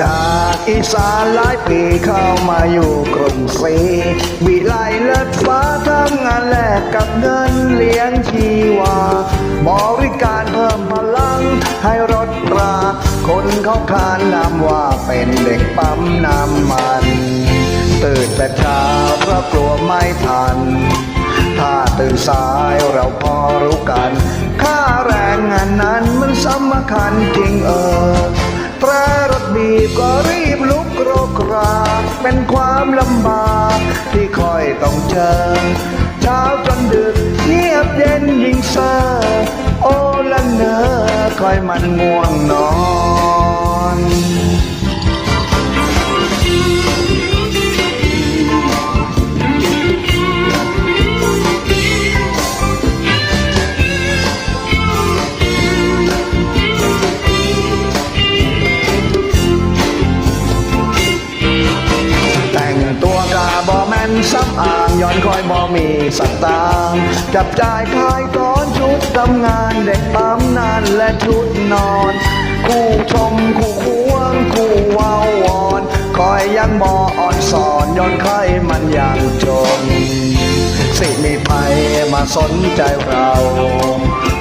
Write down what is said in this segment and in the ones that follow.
จากอีสานหลายปีเข้ามาอยู่กรุงศรีวิไลเลิศฟ้าทำงานแลกกับเงินเลี้ยงชีวา บริการเพิ่มพลังให้รถรา คนเขาคานนำว่าเป็นเด็กปั๊มน้ำมัน ตื่นแต่เช้าเพราะกลัวไม่ทัน ถ้าตื่นสายเราพอรู้กัน ค่าแรงงานนั้นมันสำคัญจริงเออ บีบก็รีบลุกโรกราเป็นความลำบากที่คอยต้องเจอ เช้าจนดึกเงียบเย็นยิ่งเซอโอละเนอคอยมันง่วงนอน ซ้ำอ่างย้อนคอยบอมีสตางค์จับจ่ายขายก้อนชุดทำงานเด็กปั๊มนานและชุดนอน คู่ชมคู่ควงคู่วาววอนคอยยังบออ่อนสอนย้อนใครมันอย่างจนสิมีภัยมาสนใจเรา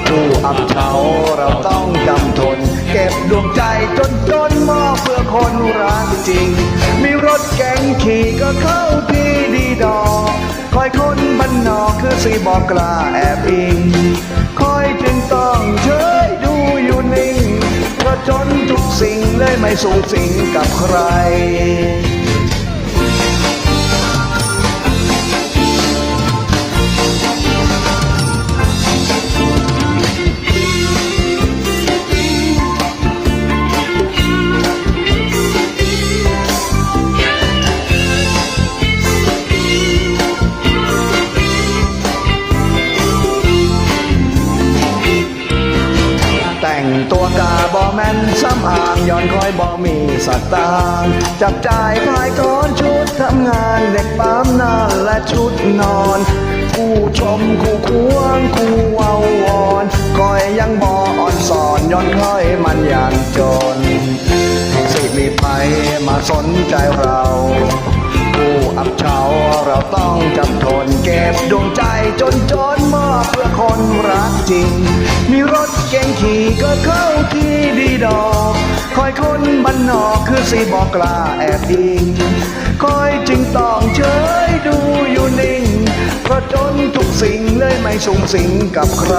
ผู้อับเฉาเราต้องจำทน เก็บดวงใจจนจนมอบเพื่อคนรักจริง มีรถแก๊งขี่ก็เข้า อยคนบ้านนอกคือสีบอกกล้าแอบอิงคอยจึงต้องเฉยดูอยู่นิ่งก็จนทุกสิ่งเลยไม่สูงสิงกับใคร งตัวกาบอแมนซ้ำอ่างย้อนคอยบอมีสตางจับจ่ายพายก้อนชุดทำงานเด็กปั๊มนานและชุดนอนคู่ชมคู่ควงคู่เวาวอนคอยยังบออ่อนสอนย้อนคอยมันอย่างจนสิมีภัยมาสนใจเรา ผู้อับเฉาเราต้องจำทนเก็บดวงใจ นอกคือสีบอกกล้าแอบอิงคอยจึงต้องเฉยดูอยู่นิ่งเพราะจนทุกสิ่งเลยไม่สุงสิงกับใคร